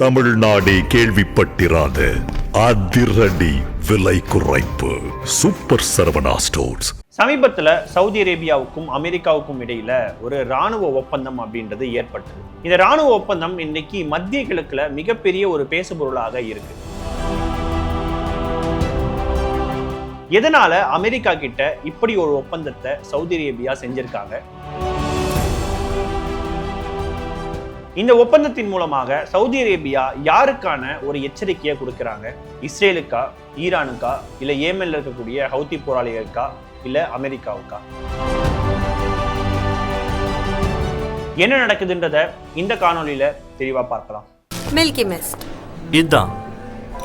தமிழ்நாடு கேள்விப்பட்டிராத அதிரடி விலை குறைப்பு. Super Saravana stores. சமீபத்துல சவுதி அரேபியாவுக்கும் அமெரிக்காவுக்கும் இடையில ஒரு ராணுவ ஒப்பந்தம் அப்படின்றது ஏற்பட்டது. இந்த ராணுவ ஒப்பந்தம் இன்னைக்கு மத்திய கிழக்குல மிகப்பெரிய ஒரு பேசுபொருளாக இருக்கு. எதனால அமெரிக்கா கிட்ட இப்படி ஒரு ஒப்பந்தத்தை சவுதி அரேபியா செஞ்சிருக்காங்க? இந்த ஒப்பந்தத்தின் மூலமாக சவுதி அரேபியா யாருக்கான ஒரு எச்சரிக்கையை கொடுக்கறாங்க? இஸ்ரேலுக்கா ஈரானுக்கா இல்ல ஏமென்ல இருக்கக்கூடிய ஹவுதி போராளிகளுக்கா இல்ல அமெரிக்காவுக்கா? என்ன நடக்குதுன்றத இந்த காணொளியில தெளிவா பார்க்கலாம். மில்கி மிஸ்ட் இதுதான்.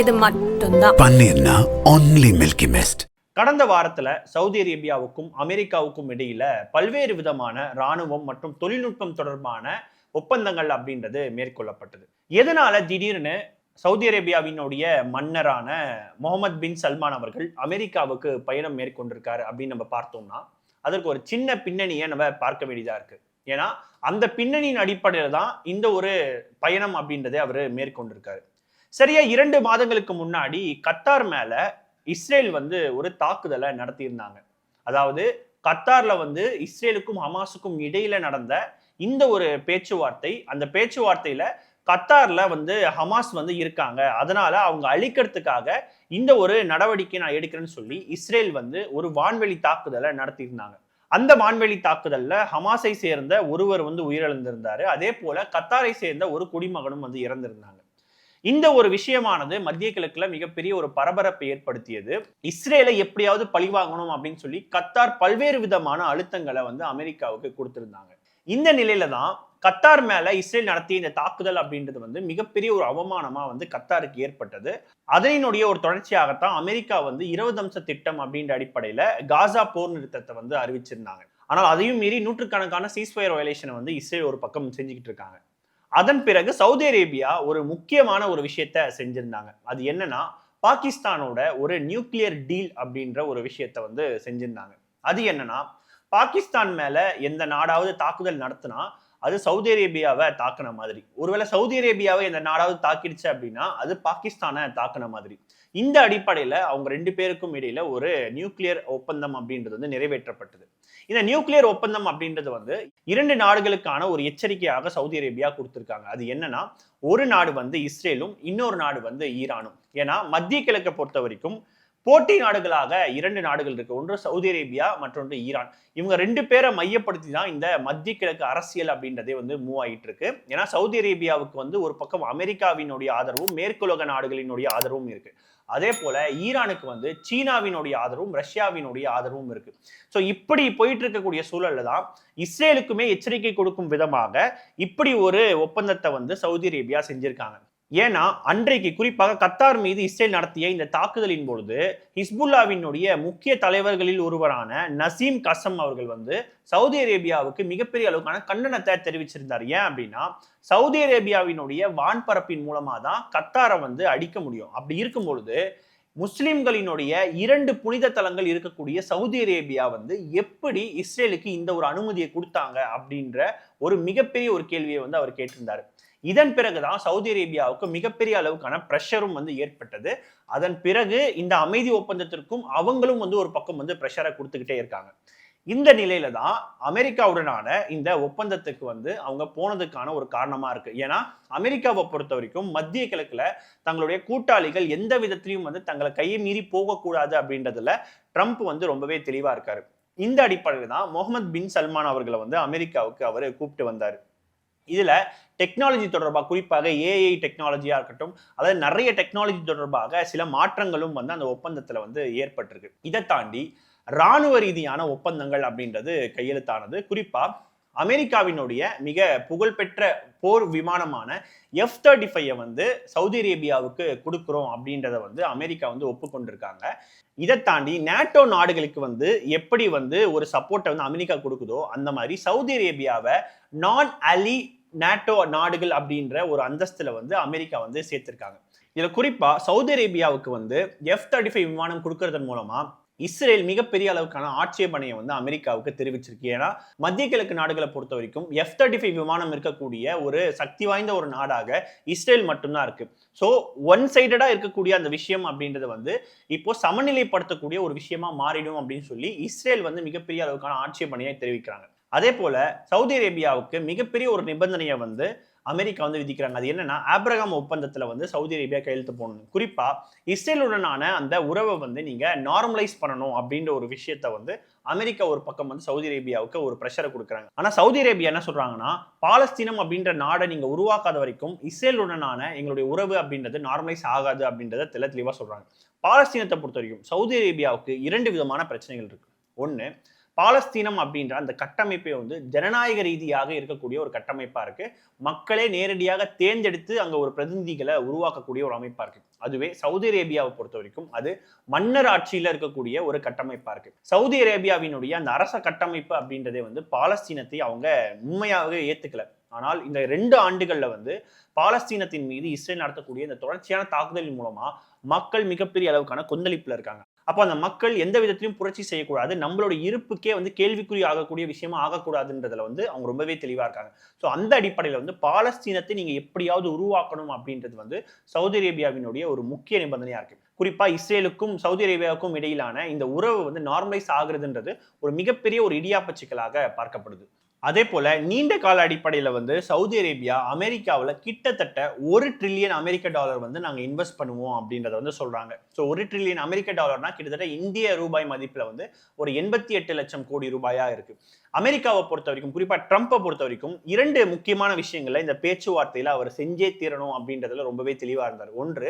இது மட்டும்தான். பன்னீர்னா ஒன்லி மில்கி மிஸ்ட் கடந்த வாரத்துல சவுதி அரேபியாவுக்கும் அமெரிக்காவுக்கும் இடையில பல்வேறு விதமான ராணுவம் மற்றும் தொழில்நுட்பம் தொடர்பான ஒப்பந்தங்கள் அப்படின்றது மேற்கொள்ளப்பட்டது. எதனால திடீர்னு சவுதி அரேபியாவினுடைய மன்னரான முகமது பின் சல்மான் அவர்கள் அமெரிக்காவுக்கு பயணம் மேற்கொண்டிருக்காரு அப்படின்னு நம்ம பார்த்தோம்னா அதற்கு ஒரு சின்ன பின்னணியை நம்ம பார்க்க வேண்டியதா இருக்கு. ஏன்னா அந்த பின்னணியின் அடிப்படையில் தான் இந்த ஒரு பயணம் அப்படின்றதை அவர் மேற்கொண்டிருக்காரு. சரியா இரண்டு மாதங்களுக்கு முன்னாடி கத்தார் மேல இஸ்ரேல் வந்து ஒரு தாக்குதலை நடத்தியிருந்தாங்க. அதாவது கத்தார்ல வந்து இஸ்ரேலுக்கும் ஹமாஸுக்கும் இடையில நடந்த இந்த ஒரு பேச்சுவார்த்தை அந்த பேச்சுவார்த்தையில கத்தார்ல வந்து ஹமாஸ் வந்து இருக்காங்க. அதனால அவங்க அழிக்கிறதுக்காக இந்த ஒரு நடவடிக்கை நான் எடுக்கிறேன்னு சொல்லி இஸ்ரேல் வந்து ஒரு வான்வெளி தாக்குதலை நடத்தியிருந்தாங்க. அந்த வான்வெளி தாக்குதல்ல ஹமாஸை சேர்ந்த ஒருவர் வந்து உயிரிழந்திருந்தாரு. அதே போல கத்தாரை சேர்ந்த ஒரு குடிமகனும் வந்து இறந்திருந்தாங்க. இந்த ஒரு விஷயமானது மத்திய கிழக்குல மிகப்பெரிய ஒரு பரபரப்பை ஏற்படுத்தியது. இஸ்ரேலை எப்படியாவது பழிவாங்கணும் அப்படின்னு சொல்லி கத்தார் பல்வேறு விதமான அழுத்தங்களை வந்து அமெரிக்காவுக்கு கொடுத்திருந்தாங்க. இந்த நிலையில தான் கத்தார் மேல இஸ்ரேல் நடத்திய இந்த தாக்குதல் அப்படின்றது வந்து மிகப்பெரிய ஒரு அவமானமா வந்து கத்தாருக்கு ஏற்பட்டது. அதனுடைய ஒரு தொடர்ச்சியாகத்தான் அமெரிக்கா வந்து இருபது அம்ச திட்டம் அப்படின்ற அடிப்படையில காசா போர் நிறுத்தத்தை வந்து அறிவிச்சிருந்தாங்க. ஆனால் அதையும் மீறி நூற்றுக்கணக்கான சீஸ்ஃபயர் வயலேஷனை வந்து இஸ்ரேல் ஒரு பக்கம் செஞ்சுக்கிட்டு இருக்காங்க. அதன் பிறகு சவுதி அரேபியா ஒரு முக்கியமான ஒரு விஷயத்த செஞ்சிருந்தாங்க. அது என்னன்னா பாகிஸ்தானோட ஒரு நியூக்ளியர் டீல் அப்படின்ற ஒரு விஷயத்த வந்து செஞ்சிருந்தாங்க. அது என்னன்னா பாகிஸ்தான் மேல எந்த நாடாவது தாக்குதல் நடத்தினா அது சவுதி அரேபியாவை தாக்குன மாதிரி. ஒருவேளை சவுதி அரேபியாவை எந்த நாடாவது தாக்கிடுச்சு அப்படின்னா அது பாகிஸ்தானை தாக்குன மாதிரி. இந்த அடிப்படையில் அவங்க ரெண்டு பேருக்கும் இடையில ஒரு நியூக்ளியர் ஒப்பந்தம் அப்படின்றது வந்து நிறைவேற்றப்பட்டது. இந்த நியூக்ளியர் ஒப்பந்தம் அப்படின்றது வந்து இரண்டு நாடுகளுக்கான ஒரு எச்சரிக்கையாக சவுதி அரேபியா கொடுத்துருக்காங்க. அது என்னன்னா ஒரு நாடு வந்து இஸ்ரேலும் இன்னொரு நாடு வந்து ஈரானும். ஏன்னா மத்திய கிழக்கை பொறுத்த வரைக்கும் போட்டி நாடுகளாக இரண்டு நாடுகள் இருக்கு. ஒன்று சவுதி அரேபியா மற்றொன்று ஈரான். இவங்க ரெண்டு பேரை மையப்படுத்தி தான் இந்த மத்திய கிழக்கு அரசியல் அப்படின்றதே வந்து மூவ் ஆகிட்டு இருக்கு. ஏன்னா சவுதி அரேபியாவுக்கு வந்து ஒரு பக்கம் அமெரிக்காவினுடைய ஆதரவும் மேற்குலக நாடுகளினுடைய ஆதரவும் இருக்கு. அதே போல ஈரானுக்கு வந்து சீனாவினுடைய ஆதரவும் ரஷ்யாவினுடைய ஆதரவும் இருக்கு. ஸோ இப்படி போயிட்டு இருக்கக்கூடிய சூழல்ல தான் இஸ்ரேலுக்குமே எச்சரிக்கை கொடுக்கும் விதமாக இப்படி ஒரு ஒப்பந்தத்தை வந்து சவுதி அரேபியா செஞ்சிருக்காங்க. ஏன்னா அன்றைக்கு குறிப்பாக கத்தார் மீது இஸ்ரேல் நடத்திய இந்த தாக்குதலின் பொழுது ஹிஸ்புல்லாவினுடைய முக்கிய தலைவர்களில் ஒருவரான நசீம் கசம் அவர்கள் வந்து சவுதி அரேபியாவுக்கு மிகப்பெரிய அளவுக்கான கண்டனத்தை தெரிவிச்சிருந்தார். ஏன் அப்படின்னா சவுதி அரேபியாவினுடைய வான்பரப்பின் மூலமா தான் கத்தாரை வந்து அடிக்க முடியும். அப்படி இருக்கும் பொழுது முஸ்லிம்களினுடைய இரண்டு புனித தலங்கள் இருக்கக்கூடிய சவுதி அரேபியா வந்து எப்படி இஸ்ரேலுக்கு இந்த ஒரு அனுமதியை கொடுத்தாங்க அப்படின்ற ஒரு மிகப்பெரிய ஒரு கேள்வியை வந்து அவர் கேட்டிருந்தார். இதன் பிறகுதான் சவுதி அரேபியாவுக்கு மிகப்பெரிய அளவுக்கான ப்ரெஷரும் வந்து ஏற்பட்டது. அதன் பிறகு இந்த அமைதி ஒப்பந்தத்திற்கும் அவங்களும் வந்து ஒரு பக்கம் வந்து ப்ரெஷரை கொடுத்துக்கிட்டே இருக்காங்க. இந்த நிலையில தான் அமெரிக்காவுடனான இந்த ஒப்பந்தத்துக்கு வந்து அவங்க போனதுக்கான ஒரு காரணமா இருக்கு. ஏன்னா அமெரிக்காவை பொறுத்த வரைக்கும் மத்திய கிழக்குல தங்களுடைய கூட்டாளிகள் எந்த விதத்திலையும் வந்து தங்களை கையை மீறி போகக்கூடாது அப்படின்றதுல ட்ரம்ப் வந்து ரொம்பவே தெளிவா இருக்காரு. இந்த அடிப்படையில் தான் முகமது பின் சல்மான் அவர்களை வந்து அமெரிக்காவுக்கு அவர் கூப்பிட்டு வந்தாரு. இதில் டெக்னாலஜி தொடர்பாக குறிப்பாக ஏஐ டெக்னாலஜியாக இருக்கட்டும் அதாவது நிறைய டெக்னாலஜி தொடர்பாக சில மாற்றங்களும் வந்து அந்த ஒப்பந்தத்தில் வந்து ஏற்பட்டிருக்கு. இதை தாண்டி ராணுவ ரீதியான ஒப்பந்தங்கள் அப்படின்றது கையெழுத்தானது. குறிப்பாக அமெரிக்காவினுடைய மிக புகழ்பெற்ற போர் விமானமான எஃப் தேர்ட்டி ஃபைவை வந்து சவுதி அரேபியாவுக்கு கொடுக்குறோம் அப்படின்றத வந்து அமெரிக்கா வந்து ஒப்புக்கொண்டிருக்காங்க. இதை தாண்டி நேட்டோ நாடுகளுக்கு வந்து எப்படி வந்து ஒரு சப்போர்ட்டை வந்து அமெரிக்கா கொடுக்குதோ அந்த மாதிரி சவுதி அரேபியாவை நான் அலி நேட்டோ நாடுகள் அப்படின்ற ஒரு அந்தஸ்தில் வந்து அமெரிக்கா வந்து சேர்த்திருக்காங்க. இதில் குறிப்பாக சவுதி அரேபியாவுக்கு வந்து எஃப் தேர்ட்டி ஃபைவ் விமானம் கொடுக்கறதன் மூலமாக இஸ்ரேல் மிகப்பெரிய அளவுக்கான ஆட்சேபனையை வந்து அமெரிக்காவுக்கு தெரிவிச்சிருக்கு. ஏன்னா மத்திய கிழக்கு நாடுகளை பொறுத்த வரைக்கும் எஃப் தேர்ட்டி ஃபைவ் விமானம் இருக்கக்கூடிய ஒரு சக்தி வாய்ந்த ஒரு நாடாக இஸ்ரேல் மட்டும்தான் இருக்கு. ஸோ ஒன் சைடடா இருக்கக்கூடிய அந்த விஷயம் அப்படின்றது வந்து இப்போ சமநிலைப்படுத்தக்கூடிய ஒரு விஷயமா மாறிடும் அப்படின்னு சொல்லி இஸ்ரேல் வந்து மிகப்பெரிய அளவுக்கான ஆட்சேபனையை தெரிவிக்கிறாங்க. அதே போல சவுதி அரேபியாவுக்கு மிகப்பெரிய ஒரு நிபந்தனையை வந்து அமெரிக்கா வந்து விதிக்கிறாங்க. அது என்னன்னா ஆப்ரகாம் ஒப்பந்தத்தில் வந்து சவுதி அரேபியா கையெழுத்து போடணும். குறிப்பாக இஸ்ரேலுடனான அந்த உறவை வந்து நீங்கள் நார்மலைஸ் பண்ணணும் அப்படின்ற ஒரு விஷயத்த வந்து அமெரிக்கா ஒரு பக்கம் வந்து சவுதி அரேபியாவுக்கு ஒரு ப்ரெஷரை கொடுக்குறாங்க. ஆனால் சவுதி அரேபியா என்ன சொல்கிறாங்கன்னா பாலஸ்தீனம் அப்படின்ற நாடை நீங்கள் உருவாக்காத வரைக்கும் இஸ்ரேலுடனான எங்களுடைய உறவு அப்படின்றது நார்மலைஸ் ஆகாது அப்படின்றத தெல தெளிவாக சொல்கிறாங்க பாலஸ்தீனத்தை பொறுத்த வரைக்கும் சவுதி அரேபியாவுக்கு இரண்டு விதமான பிரச்சனைகள் இருக்குது ஒன்று பாலஸ்தீனம் அப்படின்ற அந்த கட்டமைப்பே வந்து ஜனநாயக ரீதியாக இருக்கக்கூடிய ஒரு கட்டமைப்பாக இருக்குது மக்களே நேரடியாக தேர்ந்தெடுத்து அங்கே ஒரு பிரதிநிதிகளை உருவாக்கக்கூடிய ஒரு அமைப்பாக இருக்குது அதுவே சவுதி அரேபியாவை பொறுத்த வரைக்கும் அது மன்னர் ஆட்சியில் இருக்கக்கூடிய ஒரு கட்டமைப்பாக இருக்குது சவுதி அரேபியாவினுடைய அந்த அரச கட்டமைப்பு அப்படின்றதே வந்து பாலஸ்தீனத்தை அவங்க உண்மையாகவே ஏற்றுக்கல ஆனால் இந்த ரெண்டு ஆண்டுகளில் வந்து பாலஸ்தீனத்தின் மீது இஸ்ரேல் நடத்தக்கூடிய இந்த தொடர்ச்சியான தாக்குதலின் மூலமாக மக்கள் மிகப்பெரிய அளவுக்கான கொந்தளிப்புல இருக்காங்க. அப்போ அந்த மக்கள் எந்த விதத்திலையும் புரட்சி செய்யக்கூடாது. நம்மளோட இருப்புக்கே வந்து கேள்விக்குறி ஆகக்கூடிய விஷயமா ஆகக்கூடாதுன்றதுல வந்து அவங்க ரொம்பவே தெளிவாக இருக்காங்க. ஸோ அந்த அடிப்படையில் வந்து பாலஸ்தீனத்தை நீங்கள் எப்படியாவது உருவாக்கணும் அப்படின்றது வந்து சவுதி அரேபியாவினுடைய ஒரு முக்கிய நிபந்தனையாக இருக்கு. குறிப்பாக இஸ்ரேலுக்கும் சவுதி அரேபியாவுக்கும் இடையிலான இந்த உறவு வந்து நார்மலைஸ் ஆகுறதுன்றது ஒரு மிகப்பெரிய ஒரு இடியாப்ப சிக்கலாக பார்க்கப்படுது. அதே போல நீண்ட கால அடிப்படையில் வந்து சவுதி அரேபியா அமெரிக்காவில் கிட்டத்தட்ட ஒரு ட்ரில்லியன் அமெரிக்க டாலர் வந்து நாங்கள் இன்வெஸ்ட் பண்ணுவோம் அப்படின்றத வந்து சொல்கிறாங்க ஸோ ஒரு ட்ரில்லியன் அமெரிக்க டாலர்னா கிட்டத்தட்ட இந்திய ரூபாய் மதிப்பில் வந்து ஒரு எண்பத்தி எட்டு லட்சம் கோடி ரூபாயாக இருக்குது அமெரிக்காவை பொறுத்த வரைக்கும் குறிப்பாக ட்ரம்ப்பை பொறுத்த வரைக்கும் இரண்டு முக்கியமான விஷயங்களை இந்த பேச்சுவார்த்தையில் அவர் செஞ்சே தீரணும் அப்படின்றதுல ரொம்பவே தெளிவாக இருந்தார். ஒன்று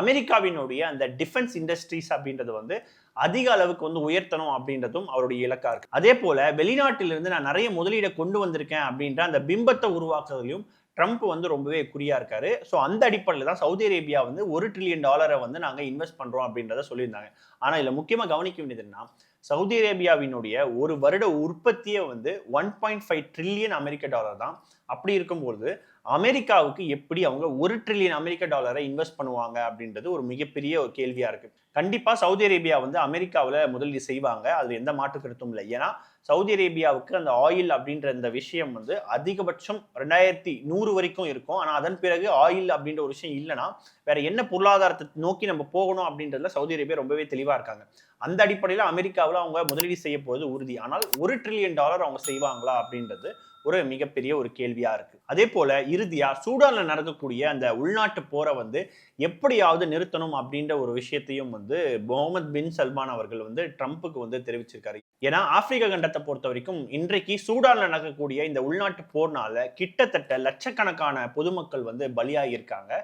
அமெரிக்காவினுடைய அந்த டிஃபென்ஸ் இண்டஸ்ட்ரீஸ் அப்படின்றது வந்து அதிக அளவுக்கு வந்து உயர்த்தணும் அப்படின்றதும் அவருடைய இலக்கா இருக்கு. அதே போல வெளிநாட்டிலிருந்து நான் நிறைய முதலீடை கொண்டு வந்திருக்கேன் அப்படின்ற அந்த பிம்பத்தை உருவாக்குறதுலையும் ட்ரம்ப் வந்து ரொம்பவே குறியா இருக்காரு. ஸோ அந்த அடிப்படையில் தான் சவுதி அரேபியா வந்து ஒரு ட்ரில்லியன் டாலரை வந்து நாங்கள் இன்வெஸ்ட் பண்ணுறோம் அப்படின்றத சொல்லியிருந்தாங்க. ஆனால் இதில் முக்கியமாக கவனிக்க வேண்டியது என்னன்னா சவுதி அரேபியாவினுடைய ஒரு வருட உற்பத்தியை வந்து ஒன் பாயிண்ட் ஃபைவ் ட்ரில்லியன் அமெரிக்க டாலர் தான். அப்படி இருக்கும்போது அமெரிக்காவுக்கு எப்படி அவங்க ஒரு ட்ரில்லியன் அமெரிக்க டாலரை இன்வெஸ்ட் பண்ணுவாங்க அப்படின்றது ஒரு மிகப்பெரிய ஒரு கேள்வியாக இருக்கு. கண்டிப்பாக சவுதி அரேபியா வந்து அமெரிக்காவில் முதலீடு செய்வாங்க. அதில் எந்த மாற்று கருத்தும் இல்லை. ஏன்னா சவுதி அரேபியாவுக்கு அந்த ஆயில் அப்படின்ற இந்த விஷயம் வந்து அதிகபட்சம் ரெண்டாயிரத்தி நூறு வரைக்கும் இருக்கும். ஆனால் அதன் பிறகு ஆயில் அப்படின்ற ஒரு விஷயம் இல்லைன்னா வேற என்ன பொருளாதாரத்தை நோக்கி நம்ம போகணும் அப்படின்றதுல சவுதி அரேபியா ரொம்பவே தெளிவா இருக்காங்க. அந்த அடிப்படையில் அமெரிக்காவில் அவங்க முதலீடு செய்ய போவது உறுதி. ஆனால் ஒரு ட்ரில்லியன் டாலர் அவங்க செய்வாங்களா அப்படின்றது ஒரு மிகப்பெரிய ஒரு கேள்வியா இருக்கு. அதே போல இறுதியா சூடான்ல நடக்கக்கூடிய அந்த உள்நாட்டு போரை வந்து எப்படியாவது நிறுத்தணும் அப்படின்ற ஒரு விஷயத்தையும் வந்து முகமது பின் சல்மான் அவர்கள் வந்து ட்ரம்ப்புக்கு வந்து தெரிவிச்சிருக்காரு. ஏன்னா ஆப்பிரிக்க கண்டத்தை பொறுத்த வரைக்கும் இன்றைக்கு சூடான்ல நடக்கக்கூடிய இந்த உள்நாட்டு போர்னால கிட்டத்தட்ட லட்சக்கணக்கான பொதுமக்கள் வந்து பலியாகியிருக்காங்க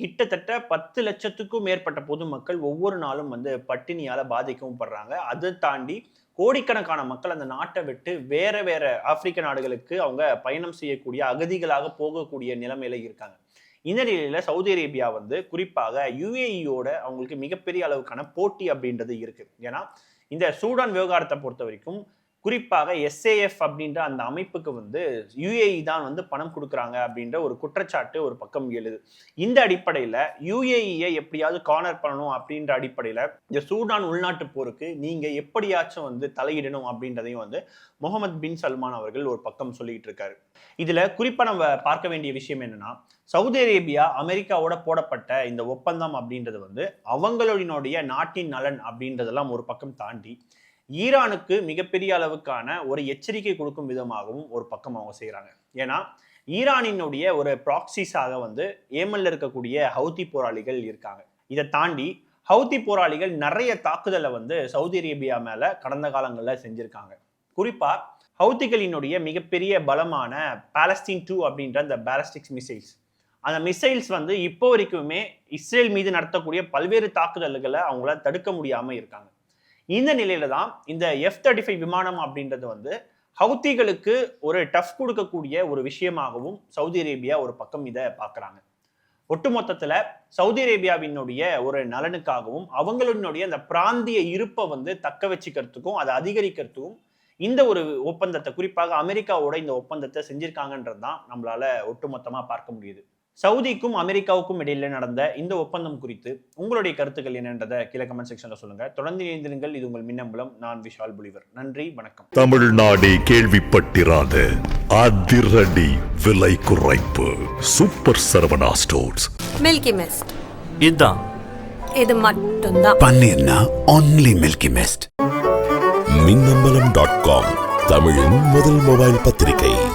கிட்டத்தட்ட பத்து லட்சத்துக்கும் மேற்பட்ட பொதுமக்கள் ஒவ்வொரு நாளும் வந்து பட்டினியால் பாதிக்கவும் படுறாங்க. அதை தாண்டி கோடிக்கணக்கான மக்கள் அந்த நாட்டை விட்டு வேற வேற ஆப்பிரிக்க நாடுகளுக்கு அவங்க பயணம் செய்யக்கூடிய அகதிகளாக போகக்கூடிய நிலைமையில இருக்காங்க. இந்த நிலையில சவுதி அரேபியா வந்து குறிப்பாக யுஏஇயோட அவங்களுக்கு மிகப்பெரிய அளவுக்கான போட்டி அப்படின்றது இருக்கு. ஏன்னா இந்த சூடான் விவகாரத்தை பொறுத்த வரைக்கும் குறிப்பாக எஸ்ஏஎஃப் அப்படின்ற அந்த அமைப்புக்கு வந்து யுஏஇ தான் வந்து பணம் கொடுக்குறாங்க அப்படின்ற ஒரு குற்றச்சாட்டு ஒரு பக்கம் எழுது. இந்த அடிப்படையில் யுஏஇயை எப்படியாவது கார்னர் பண்ணணும் அப்படின்ற அடிப்படையில் இந்த சூடான் உள்நாட்டு போருக்கு நீங்கள் எப்படியாச்சும் வந்து தலையிடணும் அப்படின்றதையும் வந்து முகமது பின் சல்மான் அவர்கள் ஒரு பக்கம் சொல்லிக்கிட்டு இருக்காரு. இதில் குறிப்பாக நம்ம பார்க்க வேண்டிய விஷயம் என்னன்னா சவுதி அரேபியா அமெரிக்காவோட போடப்பட்ட இந்த ஒப்பந்தம் அப்படின்றது வந்து அவங்களுடைய நாட்டின் நலன் அப்படின்றதெல்லாம் ஒரு பக்கம் தாண்டி ஈரானுக்கு மிகப்பெரிய அளவுக்கான ஒரு எச்சரிக்கை கொடுக்கும் விதமாகவும் ஒரு பக்கம் அவங்க செய்கிறாங்க ஏன்னா ஈரானினுடைய ஒரு ப்ராக்சிஸாக வந்து ஏமல்ல இருக்கக்கூடிய ஹவுதி போராளிகள் இருக்காங்க. இதை தாண்டி ஹவுதி போராளிகள் நிறைய தாக்குதலை வந்து சவுதி அரேபியா மேலே கடந்த காலங்களில் செஞ்சுருக்காங்க. குறிப்பாக ஹவுதிகளினுடைய மிகப்பெரிய பலமான பாலஸ்டீன் டூ அப்படின்ற அந்த பேலஸ்டிக்ஸ் மிசைல்ஸ். அந்த மிசைல்ஸ் வந்து இப்போ வரைக்குமே இஸ்ரேல் மீது நடத்தக்கூடிய பல்வேறு தாக்குதல்களை அவங்களால தடுக்க முடியாமல் இருக்காங்க. இந்த நிலையில தான் இந்த எஃப் தேர்ட்டி ஃபைவ் விமானம் அப்படின்றது வந்து ஹவுத்திகளுக்கு ஒரு டஃப் கொடுக்கக்கூடிய ஒரு விஷயமாகவும் சவுதி அரேபியா ஒரு பக்கம் இதை பார்க்குறாங்க. ஒட்டுமொத்தத்தில் சவுதி அரேபியாவினுடைய ஒரு நலனுக்காகவும் அவங்களுடைய அந்த பிராந்திய இருப்பை வந்து தக்க வச்சுக்கிறதுக்கும் அதை அதிகரிக்கிறதுக்கும் இந்த ஒரு ஒப்பந்தத்தை குறிப்பாக அமெரிக்காவோட இந்த ஒப்பந்தத்தை செஞ்சிருக்காங்கன்றது தான் நம்மளால ஒட்டுமொத்தமாக பார்க்க முடியுது. சவுதிக்கும் அமெரிக்காவுக்கும் இடையில நடந்த இந்த ஒப்பந்தம் குறித்து உங்களுடைய கருத்துக்கள் என்னன்றதை கீழே கமெண்ட் செக்ஷன்ல சொல்லுங்க. தொடர்ந்து இணைந்திருங்கள். இது உங்கள் மின்னம்பலம் நான் விஷால் புலிவர். நன்றி. வணக்கம். தமிழ்நாடே கேள்விப்பட்டிராத அதிரடி விலை குறைப்பு. Super Saravana stores. Milky mist இதுதான் இது மட்டும்தான். பன்னீர்னா only Milky Mist. Minnambalam dot com தமிழின் முதல் மொபைல் பத்திரிகை.